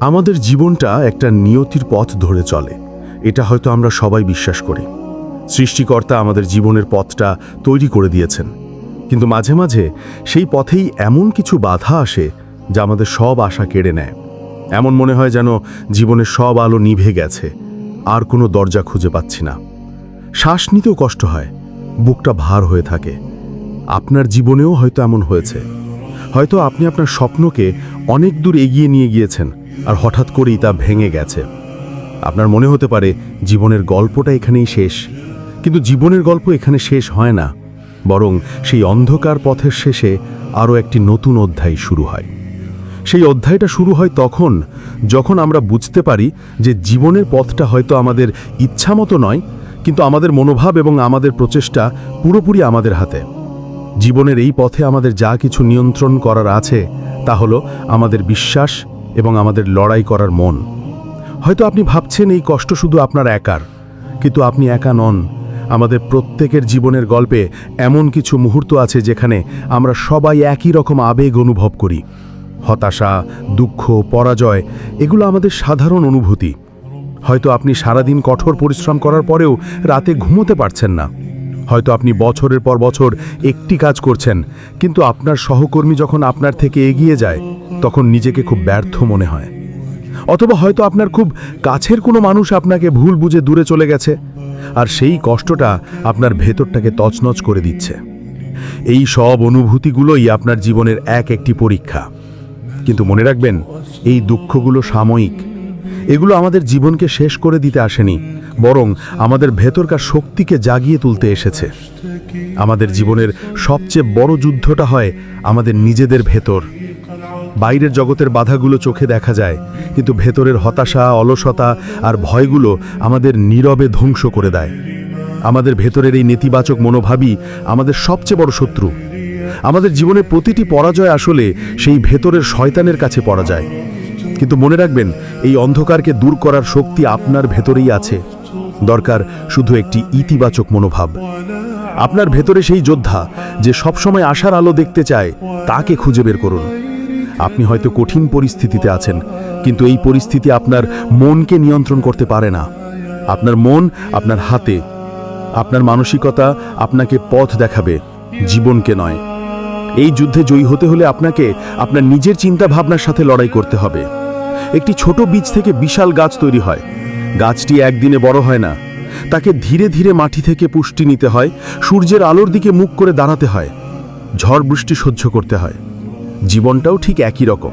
আমাদের জীবনটা একটা নিয়তির পথ ধরে চলে। এটা হয়তো আমরা সবাই বিশ্বাস করি। সৃষ্টিকর্তা আমাদের জীবনের পথটা তৈরি করে দিয়েছেন। কিন্তু মাঝে মাঝে সেই পথেই এমন কিছু বাধা আসে যা আমাদের সব আশা কেড়ে নেয়। এমন মনে হয় যেন জীবনের সব আলো নিভে গেছে। আর কোনো দরজা খুঁজে পাচ্ছি না। শ্বাস নিতেও কষ্ট হয়। বুকটা ভার হয়ে থাকে। আপনার জীবনেও হয়তো এমন হয়েছে। হয়তো আপনি আপনার স্বপ্নকে অনেক দূর এগিয়ে নিয়ে গিয়েছেন। আর হঠাৎ করেই তা ভেঙে গেছে। আপনার মনে হতে পারে, জীবনের গল্পটা এখানেই শেষ। কিন্তু জীবনের গল্প এখানে শেষ হয় না। বরং সেই অন্ধকার পথের শেষে আরও একটি নতুন অধ্যায় শুরু হয়। সেই অধ্যায়টা শুরু হয় তখন, যখন আমরা বুঝতে পারি যে জীবনের পথটা হয়তো আমাদের ইচ্ছামতো নয়, কিন্তু আমাদের মনোভাব এবং আমাদের প্রচেষ্টা পুরোপুরি আমাদের হাতে। জীবনের এই পথে আমাদের যা কিছু নিয়ন্ত্রণ করার আছে, তা হলো আমাদের বিশ্বাস এবং আমাদের লড়াই করার মন। হয়তো আপনি ভাবছেন এই কষ্ট শুধু আপনার একার, কিন্তু আপনি একা নন। আমাদের প্রত্যেকের জীবনের গল্পে এমন কিছু মুহূর্ত আছে যেখানে আমরা সবাই একই রকম আবেগ অনুভব করি। হতাশা, দুঃখ, পরাজয়, এগুলো আমাদের সাধারণ অনুভূতি। হয়তো আপনি সারাদিন কঠোর পরিশ্রম করার পরেও রাতে ঘুমোতে পারছেন না। হয়তো আপনি বছরের পর বছর একটি কাজ করছেন, কিন্তু আপনার সহকর্মী যখন আপনার থেকে এগিয়ে যায়, তখন নিজেকে খুব ব্যর্থ মনে হয়। অথবা হয়তো আপনার খুব কাছের কোনো মানুষ আপনাকে ভুল বুঝে দূরে চলে গেছে, আর সেই কষ্টটা আপনার ভেতরটাকে তছনছ করে দিচ্ছে। এই সব অনুভূতিগুলোই আপনার জীবনের এক একটি পরীক্ষা। কিন্তু মনে রাখবেন, এই দুঃখগুলো সাময়িক এগুলো আমাদের জীবনকে শেষ করে দিতে আসেনি, বরং আমাদের ভেতরকার শক্তিকে জাগিয়ে তুলতে এসেছে। আমাদের জীবনের সবচেয়ে বড় যুদ্ধটা হয় আমাদের নিজেদের ভেতর। বাইরের জগতের বাধাগুলো চোখে দেখা যায়, কিন্তু ভেতরের হতাশা, অলসতা আর ভয়গুলো আমাদের নীরবে ধ্বংস করে দেয়। আমাদের ভেতরের এই নেতিবাচক মনোভাবই আমাদের সবচেয়ে বড় শত্রু। আমাদের জীবনের প্রতিটি পরাজয় আসলে সেই ভেতরের শয়তানের কাছে পরাজয় কিন্তু মনে রাখবেন, এই অন্ধকারকে দূর করার শক্তি আপনার ভেতরেই আছে। দরকার শুধু একটি ইতিবাচক মনোভাব। আপনার ভেতরে সেই যোদ্ধা যে সবসময় আশার আলো দেখতে চায়, তাকে খুঁজে বের করুন। আপনি হয়তো কঠিন পরিস্থিতিতে আছেন, কিন্তু এই পরিস্থিতি আপনার মনকে নিয়ন্ত্রণ করতে পারে না। আপনার মন আপনার হাতে। আপনার মানসিকতা আপনাকে পথ দেখাবে, জীবনকে নয়। এই যুদ্ধে জয়ী হতে হলে আপনাকে আপনার নিজের চিন্তা ভাবনার সাথে লড়াই করতে হবে। একটি ছোট বীজ থেকে বিশাল গাছ তৈরি হয়। গাছটি একদিনে বড় হয় না। তাকে ধীরে ধীরে মাটি থেকে পুষ্টি নিতে হয়, সূর্যের আলোর দিকে মুখ করে দাঁড়াতে হয়। ঝড় বৃষ্টি সহ্য করতে হয়। জীবনটাও ঠিক একই রকম।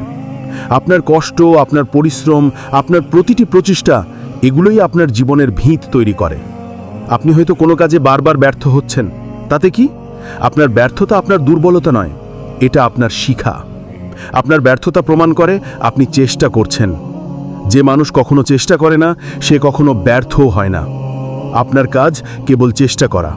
আপনার কষ্ট, আপনার পরিশ্রম, আপনার প্রতিটি প্রচেষ্টা, এগুলোই আপনার জীবনের ভিত তৈরি করে। আপনি হয়তো কোনো কাজে বারবার ব্যর্থ হচ্ছেন। তাতে কি? আপনার ব্যর্থতা আপনার দুর্বলতা নয়, এটা আপনার শিখা। আপনার ব্যর্থতা প্রমাণ করে আপনি চেষ্টা করছেন। যে মানুষ কখনো চেষ্টা করে না, সে কখনো ব্যর্থও হয় না। আপনার কাজ কেবল চেষ্টা করা।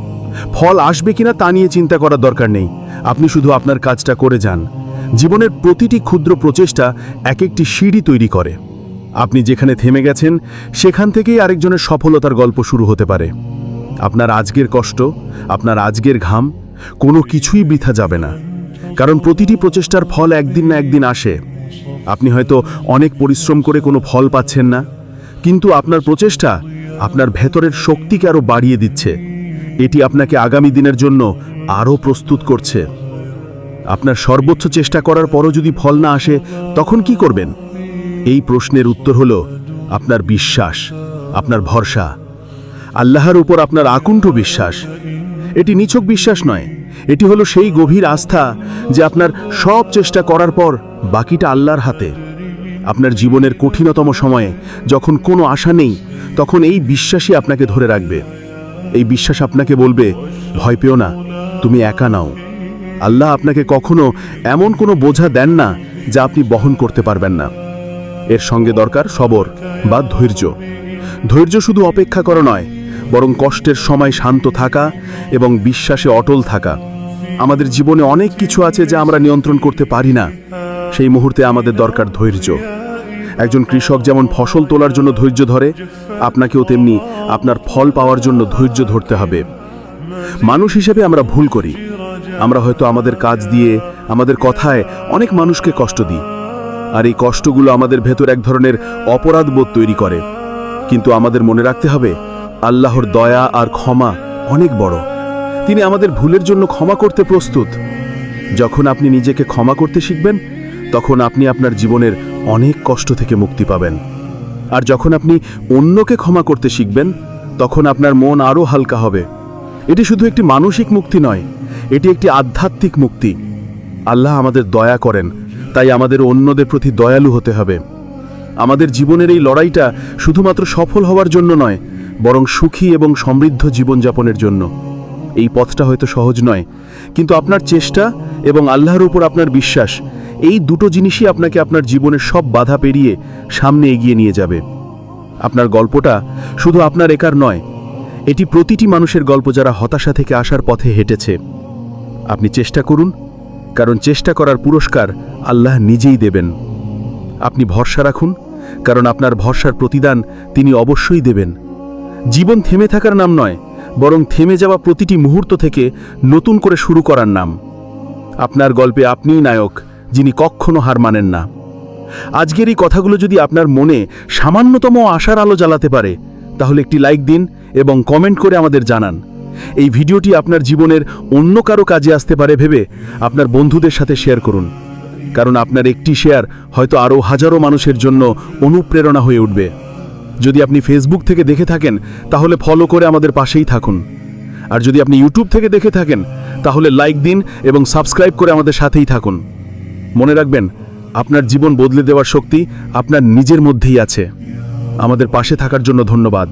ফল আসবে কিনা তা নিয়ে চিন্তা করার দরকার নেই। আপনি শুধু আপনার কাজটা করে যান। জীবনের প্রতিটি ক্ষুদ্র প্রচেষ্টা এক একটি সিঁড়ি তৈরি করে। আপনি যেখানে থেমে গেছেন, সেখান থেকেই আরেকজনের সফলতার গল্প শুরু হতে পারে। আপনার আজকের কষ্ট, আপনার আজকের ঘাম কোনো কিছুই বৃথা যাবে না। কারণ প্রতিটি প্রচেষ্টার ফল একদিন না একদিন আসে। আপনি হয়তো অনেক পরিশ্রম করে কোনো ফল পাচ্ছেন না, কিন্তু আপনার প্রচেষ্টা আপনার ভেতরের শক্তিকে আরও বাড়িয়ে দিচ্ছে। এটি আপনাকে আগামী দিনের জন্য আরও প্রস্তুত করছে। আপনার সর্বোচ্চ চেষ্টা করার পরও যদি ফল না আসে, তখন কি করবেন? এই প্রশ্নের উত্তর হলো আপনার বিশ্বাস, আপনার ভরসা। আল্লাহর উপর আপনার আকুণ্ঠ বিশ্বাস। এটি নিছক বিশ্বাস নয়। এটি হলো সেই গভীর আস্থা যে আপনার সব চেষ্টা করার পর বাকিটা আল্লাহর হাতে। আপনার জীবনের কঠিনতম সময়ে যখন কোনো আশা নেই, তখন এই বিশ্বাসই আপনাকে ধরে রাখবে। এই বিশ্বাস আপনাকে বলবে, ভয় পেও না, তুমি একা নাও। আল্লাহ আপনাকে কখনো এমন কোনো বোঝা দেন না যা আপনি বহন করতে পারবেন না। এর সঙ্গে দরকার সবর বা ধৈর্য। ধৈর্য শুধু অপেক্ষা করা নয় বরং কষ্টের সময় শান্ত থাকা এবং বিশ্বাসে অটল থাকা। আমাদের জীবনে অনেক কিছু আছে যা আমরা নিয়ন্ত্রণ করতে পারি না। সেই মুহূর্তে আমাদের দরকার ধৈর্য। একজন কৃষক যেমন ফসল তোলার জন্য ধৈর্য ধরে, আপনাকেও তেমনি আপনার ফল পাওয়ার জন্য ধৈর্য ধরতে হবে। মানুষ হিসেবে আমরা ভুল করি। আমরা হয়তো আমাদের কাজ দিয়ে, আমাদের কথায় অনেক মানুষকে কষ্ট দিই। আর এই কষ্টগুলো আমাদের ভেতর এক ধরনের অপরাধ বোধ তৈরি করে। কিন্তু আমাদের মনে রাখতে হবে আল্লাহর দয়া আর ক্ষমা অনেক বড়। তিনি আমাদের ভুলের জন্য ক্ষমা করতে প্রস্তুত। যখন আপনি নিজেকে ক্ষমা করতে শিখবেন, তখন আপনি আপনার জীবনের অনেক কষ্ট থেকে মুক্তি পাবেন। আর যখন আপনি অন্যকে ক্ষমা করতে শিখবেন, তখন আপনার মন আরও হালকা হবে। এটি শুধু একটি মানসিক মুক্তি নয়, এটি একটি আধ্যাত্মিক মুক্তি। আল্লাহ আমাদের দয়া করেন, তাই আমাদের অন্যদের প্রতি দয়ালু হতে হবে। আমাদের জীবনের এই লড়াইটা শুধুমাত্র সফল হওয়ার জন্য নয় বরং সুখী এবং সমৃদ্ধ জীবনযাপনের জন্য। এই পথটা হয়তো সহজ নয়, কিন্তু আপনার চেষ্টা এবং আল্লাহর উপর আপনার বিশ্বাস, এই দুটো জিনিসই আপনাকে আপনার জীবনের সব বাধা পেরিয়ে সামনে এগিয়ে নিয়ে যাবে। আপনার গল্পটা শুধু আপনার একার নয়, এটি প্রতিটি মানুষের গল্প যারা হতাশা থেকে আসার পথে হেঁটেছে। আপনি চেষ্টা করুন, কারণ চেষ্টা করার পুরস্কার আল্লাহ নিজেই দেবেন। আপনি ভরসা রাখুন, কারণ আপনার ভরসার প্রতিদান তিনি অবশ্যই দেবেন। জীবন থেমে থাকার নাম নয়, বরং থেমে যাওয়া প্রতিটি মুহূর্ত থেকে নতুন করে শুরু করার নাম। আপনার গল্পে আপনিই নায়ক, যিনি কখনো হার মানেন না। আজকের এই কথাগুলো যদি আপনার মনে সামান্যতম আশার আলো জ্বালাতে পারে, তাহলে একটি লাইক দিন এবং কমেন্ট করে আমাদের জানান। এই ভিডিওটি আপনার জীবনের অন্য কারও কাজে আসতে পারে ভেবে আপনার বন্ধুদের সাথে শেয়ার করুন। কারণ আপনার একটি শেয়ার হয়তো আরও হাজারো মানুষের জন্য অনুপ্রেরণা হয়ে উঠবে। যদি আপনি ফেসবুক থেকে দেখে থাকেন, তাহলে ফলো করে আমাদের পাশেই থাকুন। আর যদি আপনি ইউটিউব থেকে দেখে থাকেন, তাহলে লাইক দিন এবং সাবস্ক্রাইব করে আমাদের সাথেই থাকুন। মনে রাখবেন, আপনার জীবন বদলে দেওয়ার শক্তি আপনার নিজের মধ্যেই আছে। আমাদের পাশে থাকার জন্য ধন্যবাদ।